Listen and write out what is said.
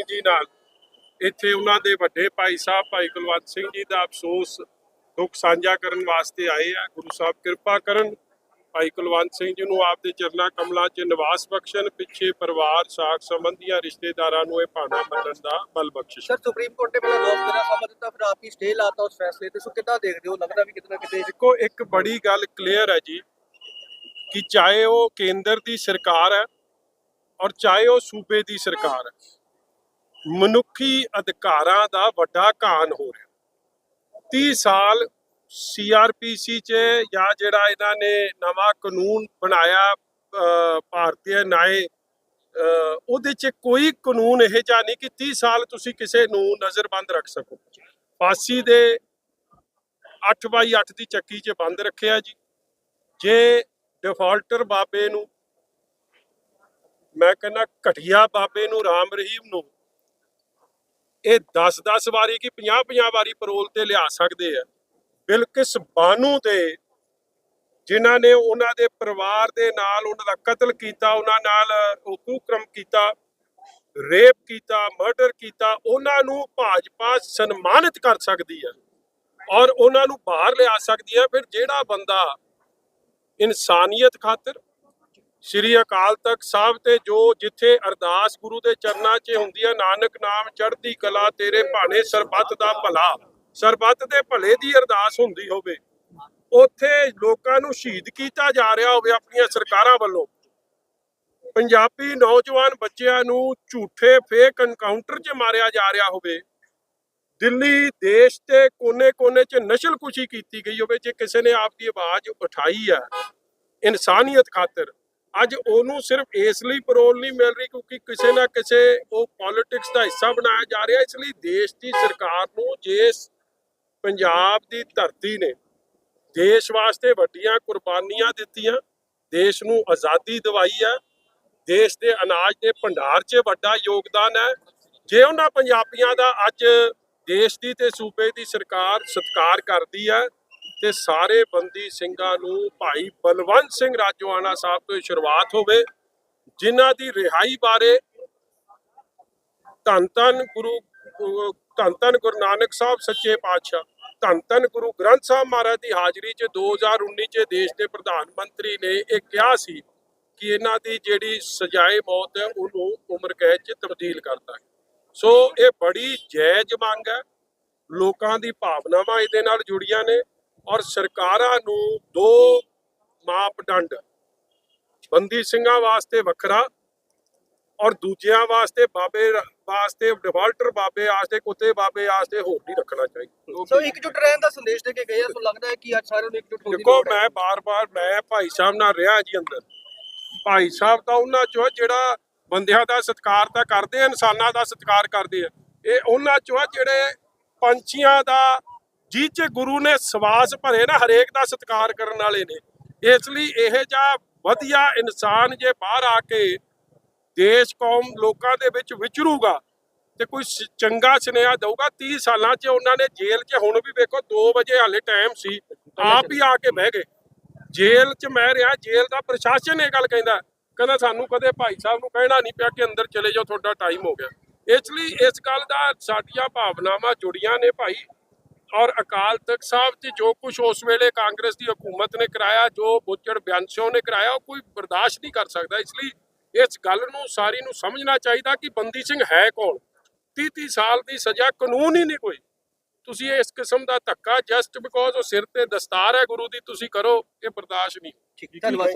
ਸਿੰਘ ਜੀ ਨਾਲ। ਇੱਥੇ ਉਹਨਾਂ ਦੇ ਵੱਡੇ ਭਾਈ ਸਾਹਿਬ ਭਾਈ ਕੁਲਵੰਤ ਸਿੰਘ ਜੀ ਦਾ ਅਫਸੋਸ ਦੁੱਖ ਸਾਂਝਾ ਕਰਨ ਵਾਸਤੇ ਆਏ ਆ। ਗੁਰੂ ਸਾਹਿਬ ਕਿਰਪਾ ਕਰਨ ਭਾਈ ਕੁਲਵੰਤ ਸਿੰਘ ਜੀ ਨੂੰ ਆਪਦੇ ਚਰਨਾਂ ਕਮਲਾਂ 'ਚ ਨਿਵਾਸ ਬਖਸ਼ਣ ਪਿੱਛੇ ਪਰਿਵਾਰ ਸਾਖ ਸੰਬੰਧੀਆਂ ਰਿਸ਼ਤੇਦਾਰਾਂ ਨੂੰ ਇਹ ਭਾਣਾ ਮੰਨਣ ਦਾ ਬਲ ਬਖਸ਼ਿਸ਼। ਸਰ ਸੁਪਰੀਮ ਕੋਰਟ ਨੇ ਪਹਿਲਾਂ ਰੋਕ ਦੇਣਾ ਸਮਾਂ ਦਿੱਤਾ ਫਿਰ ਆਪ ਹੀ ਸਟੇ ਲਾਤਾ ਉਸ ਫੈਸਲੇ ਤੇ। ਸੋ ਕਿੱਦਾਂ ਦੇਖਦੇ ਹੋ? ਲੱਗਦਾ ਵੀ ਕਿਤੇ ਨਾ ਕਿਤੇ ਦੇਖੋ ਇੱਕ ਬੜੀ ਗੱਲ ਕਲੀਅਰ ਹੈ ਜੀ ਕਿ ਚਾਹੇ ਉਹ ਕੇਂਦਰ ਦੀ ਸਰਕਾਰ ਹੈ ਔਰ ਚਾਹੇ ਉਹ ਸੂਬੇ ਦੀ ਸਰਕਾਰ ਹੈ ਮਨੁੱਖੀ ਅਧਿਕਾਰਾਂ ਦਾ ਵੱਡਾ ਘਾਣ ਹੋ ਰਿਹਾ। 30 ਸਾਲ ਸੀਆਰਪੀਸੀ ਚ ਜਾਂ ਜਿਹੜਾ ਇਹਨਾਂ ਨੇ ਨਵਾਂ ਕਾਨੂੰਨ ਬਣਾਇਆ ਭਾਰਤੀ ਨਿਆਏ ਉਹਦੇ ਚ ਕੋਈ ਕਾਨੂੰਨ ਇਹ ਜਿਹਾ ਨਹੀਂ ਕਿ 30 ਸਾਲ ਤੁਸੀਂ ਕਿਸੇ ਨੂੰ ਨਜ਼ਰਬੰਦ ਰੱਖ ਸਕੋ। ਫਾਂਸੀ ਦੇ 8 ਬਾਈ 8 ਦੀ ਚੱਕੀ 'ਚ ਬੰਦ ਰੱਖਿਆ ਜੀ। ਜੇ ਡਿਫਾਲਟਰ ਬਾਬੇ ਨੂੰ, ਮੈਂ ਕਹਿੰਦਾ ਘਟਿਆ ਬਾਬੇ ਨੂੰ ਰਾਮ ਰਹੀਮ ਨੂੰ ਇਹ 10-10 ਵਾਰੀ ਕਿ 50-50 ਵਾਰੀ ਪਰੋਲ ਤੇ ਲਿਆ ਸਕਦੇ ਆ। ਬਿਲਕਿਸ ਬਾਨੂ ਤੇ ਜਿਨ੍ਹਾਂ ਨੇ ਉਹਨਾਂ ਦੇ ਪਰਿਵਾਰ ਦੇ ਨਾਲ ਉਹਨਾਂ ਦਾ ਕਤਲ ਕੀਤਾ, ਉਹਨਾਂ ਨਾਲ ਹੁਕੂਕਰਮ ਕੀਤਾ, ਰੇਪ ਕੀਤਾ, ਮਰਡਰ ਕੀਤਾ, ਉਹਨਾਂ ਨੂੰ ਭਾਜਪਾ ਸਨਮਾਨਿਤ ਕਰ ਸਕਦੀ ਹੈ ਔਰ ਉਹਨਾਂ ਨੂੰ ਬਾਹਰ ਲਿਆ ਸਕਦੀ ਹੈ ਫਿਰ ਜਿਹੜਾ ਬੰਦਾ ਇਨਸਾਨੀਅਤ ਖਾਤਰ ਸ੍ਰੀ ਅਕਾਲ ਤਖਤ ਸਾਹਿਬ ਤੇ ਜੋ ਜਿੱਥੇ ਅਰਦਾਸ ਗੁਰੂ ਦੇ ਚਰਨਾਂ 'ਚ ਹੁੰਦੀ ਹੈ ਨਾਨਕ ਨਾਮ ਚੜ੍ਹਦੀ ਕਲਾ ਤੇਰੇ ਭਾਣੇ ਸਰਬੱਤ ਦਾ ਭਲਾ। ਸਰਬੱਤ ਦੇ ਭਲੇ ਦੀ ਅਰਦਾਸ ਹੁੰਦੀ ਹੋਵੇ। ਉੱਥੇ ਲੋਕਾਂ ਨੂੰ ਸ਼ਹੀਦ ਕੀਤਾ ਜਾ ਰਿਹਾ ਹੋਵੇ ਆਪਣੀਆਂ ਸਰਕਾਰਾਂ ਵੱਲੋਂ। ਪੰਜਾਬੀ ਨੌਜਵਾਨ ਬੱਚਿਆਂ ਨੂੰ ਝੂਠੇ ਫੇਕ ਐਨਕਾਊਂਟਰ 'ਚ ਮਾਰਿਆ ਜਾ ਰਿਹਾ ਹੋਵੇ। ਦਿੱਲੀ, ਦੇਸ਼ ਦੇ ਕੋਨੇ-ਕੋਨੇ 'ਚ ਨਸ਼ਲਕੁਸ਼ੀ ਕੀਤੀ ਗਈ ਹੋਵੇ, ਜੇ ਕਿਸੇ ਨੇ ਆਪਦੀ ਆਵਾਜ਼ ਉਠਾਈ ਹੈ। ਇਨਸਾਨੀਅਤ ਖਾਤਰ। ਅੱਜ ਉਹਨੂੰ ਸਿਰਫ ਇਸ ਲਈ ਪਰੋਲ ਨਹੀਂ ਮਿਲ ਰਹੀ ਕਿਉਂਕਿ ਕਿਸੇ ਨਾ ਕਿਸੇ ਉਹ ਪੋਲਿਟਿਕਸ ਦਾ ਹਿੱਸਾ ਬਣਾਇਆ ਜਾ ਰਿਹਾ, ਇਸ ਲਈ ਦੇਸ਼ ਦੀ ਸਰਕਾਰ ਨੂੰ ਜਿਸ ਪੰਜਾਬ ਦੀ ਧਰਤੀ ਨੇ ਦੇਸ਼ ਵਾਸਤੇ ਵੱਡੀਆਂ ਕੁਰਬਾਨੀਆਂ ਦਿੱਤੀਆਂ, ਦੇਸ਼ ਨੂੰ ਆਜ਼ਾਦੀ ਦਿਵਾਈ ਹੈ ਦੇਸ਼ ਦੇ ਅਨਾਜ ਦੇ ਭੰਡਾਰ 'ਚ ਵੱਡਾ ਯੋਗਦਾਨ ਹੈ। ਜੇ ਉਹਨਾਂ ਪੰਜਾਬੀਆਂ ਦਾ ਅੱਜ ਦੇਸ਼ ਦੀ ਤੇ ਸੂਬੇ ਦੀ ਸਰਕਾਰ ਸਤਿਕਾਰ ਕਰਦੀ ਹੈ ਤੇ ਸਾਰੇ ਬੰਦੀ ਸਿੰਘਾਂ ਨੂੰ ਭਾਈ ਬਲਵੰਤ ਸਿੰਘ ਰਾਜੋਆਣਾ ਸਾਹਿਬ ਤੋਂ ਸ਼ੁਰੂਆਤ ਹੋਵੇ, ਜਿਨ੍ਹਾਂ ਦੀ ਰਿਹਾਈ ਬਾਰੇ ਧੰਨ ਧੰਨ ਗੁਰੂ ਗੁਰੂ- ਧੰਨ ਧੰਨ ਗੁਰੂ ਨਾਨਕ ਸਾਹਿਬ ਸੱਚੇ ਪਾਤਸ਼ਾਹ, ਧੰਨ ਧੰਨ ਗੁਰੂ ਗ੍ਰੰਥ ਸਾਹਿਬ ਮਹਾਰਾਜ ਦੀ ਹਾਜ਼ਰੀ 'ਚ 2019 'ਚ ਦੇਸ਼ ਦੇ ਪ੍ਰਧਾਨ ਮੰਤਰੀ ਨੇ ਇਹ ਕਿਹਾ ਸੀ ਕਿ ਇਹਨਾਂ ਦੀ ਜਿਹੜੀ ਸਜ਼ਾਏ ਮੌਤ ਹੈ, ਉਹਨੂੰ ਉਮਰ ਕੈਦ 'ਚ ਤਬਦੀਲ ਕਰਤਾ ਹੈ ਸੋ ਇਹ ਬੜੀ ਜਾਇਜ਼ ਮੰਗ ਹੈ, ਲੋਕਾਂ ਦੀ ਭਾਵਨਾਵਾਂ ਇਹਦੇ ਨਾਲ ਜੁੜੀਆਂ ਨੇ। ਔਰ ਸਰਕਾਰਾਂ ਨੂੰ ਦੋ ਮਾਪਦੰਡ ਬੰਦੀ ਸਿੰਘਾਂ ਵਾਸਤੇ ਵੱਖਰਾ ਔਰ ਦੂਜਿਆਂ ਵਾਸਤੇ ਬਾਬੇ ਵਾਸਤੇ ਡਿਫਾਲਟਰ ਬਾਬੇ ਵਾਸਤੇ ਕੁੱਤੇ ਬਾਬੇ ਵਾਸਤੇ ਹੋਰ ਨਹੀਂ ਰੱਖਣਾ ਚਾਹੀਦਾ। ਸੋ ਇਕਜੁੱਟ ਰਹਿਣ ਦਾ ਸੰਦੇਸ਼ ਦੇ ਕੇ ਗਏ ਆ ਸੋ ਲੱਗਦਾ ਹੈ ਕਿ ਅੱਜ ਸਾਰਿਆਂ ਨੂੰ ਇਕਜੁੱਟ ਦੀ ਦੇਖੋ ਹੈ। ਮੈਂ ਬਾਰ-ਬਾਰ ਮੈਂ ਭਾਈ ਸਾਹਿਬ ਨਾਲ ਰਿਹਾ ਜੀ ਅੰਦਰ। ਭਾਈ ਸਾਹਿਬ ਤਾਂ ਉਹਨਾਂ ਚੋਂ ਜਿਹੜਾ ਬੰਦਿਆਂ ਦਾ ਸਤਿਕਾਰ ਤਾਂ ਕਰਦੇ ਆ ਇਨਸਾਨਾਂ ਦਾ ਸਤਿਕਾਰ ਕਰਦੇ ਆ। ਇਹ ਉਹਨਾਂ ਚੋਂ ਜਿਹੜੇ ਪੰਛੀਆਂ ਦਾ ਜਿਹ 'ਚ ਗੁਰੂ ਨੇ ਸਵਾਸ ਭਰੇ ਨਾ, ਹਰੇਕ ਦਾ ਸਤਿਕਾਰ ਕਰਨ ਵਾਲੇ ਨੇ। ਇਸ ਲਈ ਇਹ ਜਿਹਾ ਵਧੀਆ ਇਨਸਾਨ ਜੇ ਬਾਹਰ ਆ ਕੇ ਦੇਸ਼, ਕੌਮ ਲੋਕਾਂ ਦੇ ਵਿੱਚ ਵਿਚਰੂਗਾ ਤੇ ਕੋਈ ਚੰਗਾ ਸੁਨੇਹਾ ਦਊਗਾ 30 ਸਾਲਾਂ 'ਚ ਉਹਨਾਂ ਨੇ ਜੇਲ੍ਹ 'ਚ, ਹੁਣ ਵੀ ਵੇਖੋ 2 ਵਜੇ ਹਾਲੇ ਟਾਈਮ ਸੀ, ਆਪ ਹੀ ਆ ਕੇ ਬਹਿ ਗਏ। ਜੇਲ੍ਹ 'ਚ ਮੈਂ ਰਿਹਾ, ਜੇਲ੍ਹ ਦਾ ਪ੍ਰਸ਼ਾਸਨ ਇਹ ਗੱਲ ਕਹਿੰਦਾ ਕਹਿੰਦਾ ਸਾਨੂੰ ਕਦੇ ਭਾਈ ਸਾਹਿਬ ਨੂੰ ਕਹਿਣਾ ਨਹੀਂ ਪਿਆ ਕਿ ਅੰਦਰ ਚਲੇ ਜਾਓ, ਤੁਹਾਡਾ ਟਾਈਮ ਹੋ ਗਿਆ। ਇਸ ਲਈ ਇਸ ਗੱਲ ਦਾ ਸਾਡੀਆਂ ਭਾਵਨਾਵਾਂ ਜੁੜੀਆਂ ਨੇ ਭਾਈ। ਔਰ ਅਕਾਲ ਤਖਤ ਸਾਹਿਬ 'ਚ ਜੋ ਕੁਝ ਉਸ ਵੇਲੇ ਕਾਂਗਰਸ ਦੀ ਹਕੂਮਤ ਨੇ ਕਰਾਇਆ ਜੋ ਬੁੱਚੜ ਬਿਆੰਸਿਓ ਨੇ ਕਰਾਇਆ ਉਹ ਕੋਈ ਬਰਦਾਸ਼ਤ ਨਹੀਂ ਕਰ ਸਕਦਾ। ਇਸ ਲਈ ਇਸ ਗੱਲ ਨੂੰ ਸਾਰੀ ਨੂੰ ਸਮਝਣਾ ਚਾਹੀਦਾ ਕਿ ਬੰਦੀ ਸਿੰਘ ਹੈ ਕੌਣ? 30 30 ਸਾਲ ਦੀ ਸਜ਼ਾ ਕਾਨੂੰਨ ਹੀ ਨਹੀਂ ਕੋਈ। ਤੁਸੀਂ ਇਸ ਕਿਸਮ ਦਾ ਧੱਕਾ ਜਸਟ ਬਿਕੋਜ਼ ਉਹ ਸਿਰ ਤੇ ਦਸਤਾਰ ਹੈ ਗੁਰੂ ਦੀ ਤੁਸੀਂ ਕਰੋ ਇਹ ਬਰਦਾਸ਼ਤ ਨਹੀਂ। ਠੀਕ ਧੰਨਵਾਦ।